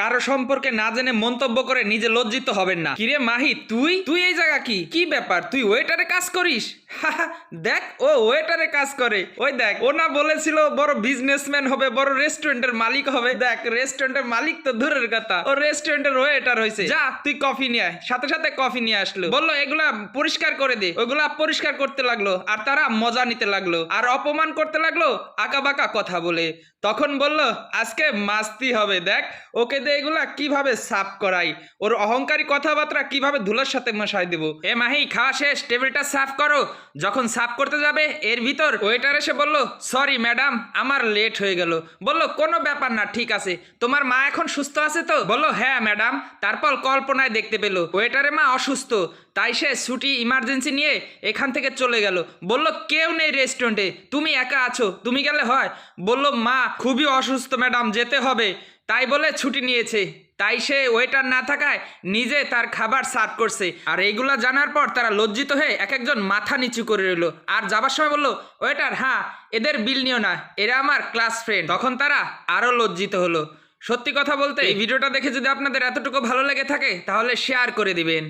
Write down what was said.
কারও সম্পর্কে না জেনে মন্তব্য করে নিজে লজ্জিত হবেন না। কিরে মাহি, তুই? তুই এই জায়গা কি? কি ব্যাপার? তুই ওয়েটারে কাজ করিস? দেখ, ও ওয়েটারে কাজ করে। ওই দেখ ও না বলেছিল বড় বিজনেসম্যান হবে, বড় রেস্টুরেন্টের মালিক হবে। দেখ রেস্টুরেন্টের মালিক তো দূরের কথা। ও রেস্টুরেন্টের ওয়েটার হয়েছে। যা, তুই কফি নিয়ে আয়। সাথে সাথে কফি নিয়ে আসলো। বলল, এগুলা পরিষ্কার করে দে। ওগুলা পরিষ্কার করতে লাগল, আর তারা মজা নিতে লাগল। আর অপমান করতে লাগল আঁকা বাঁকা কথা বলে। তখন বলল, আজকে মাস্তি হবে, দেখ, ওকে দিয়ে এগুলা কীভাবে সাফ করাই? ওর অহংকারী কথাবার্তা কীভাবে ধুলার সাথে মশাই দেবো? এ মাহি, খাওয়া শেষ, টেবিলটা সাফ করো। যখন সাফ করতে যাবে, এর ভিতর ওয়েটার এসে বলল সরি ম্যাডাম আমার লেট হয়ে গেল। বলল, কোনো ব্যাপার না, ঠিক আছে। তোমার মা এখন সুস্থ আছে তো? বলল হ্যাঁ ম্যাডাম তারপর কল্পনায় দেখতে পেল ওয়েটারে মা অসুস্থ। তাই সে ছুটি ইমার্জেন্সি নিয়ে এখান থেকে চলে গেল। বলল, কেউ নেই রেস্টুরেন্টে তুমি একা আছো, তুমি গেলে হয়? বলল, মা, খুবই অসুস্থ ম্যাডাম যেতে হবে। তাই বলে ছুটি নিয়েছে। তাই সে ওয়েটার না থাকায় নিজে তার খাবার সার্ভ করছে। আর এইগুলা জানার পর তারা লজ্জিত হয়ে এক একজন মাথা নিচু করে রইল। আর যাবার সময় বলল ওয়েটার হ্যাঁ এদের বিল নিও না এরা আমার ক্লাস ফ্রেন্ড তখন তারা আরও লজ্জিত হলো। সত্যি কথা বলতে এই ভিডিওটা দেখে যদি আপনাদের এতটুকু ভালো লেগে থাকে তাহলে শেয়ার করে দিবেন।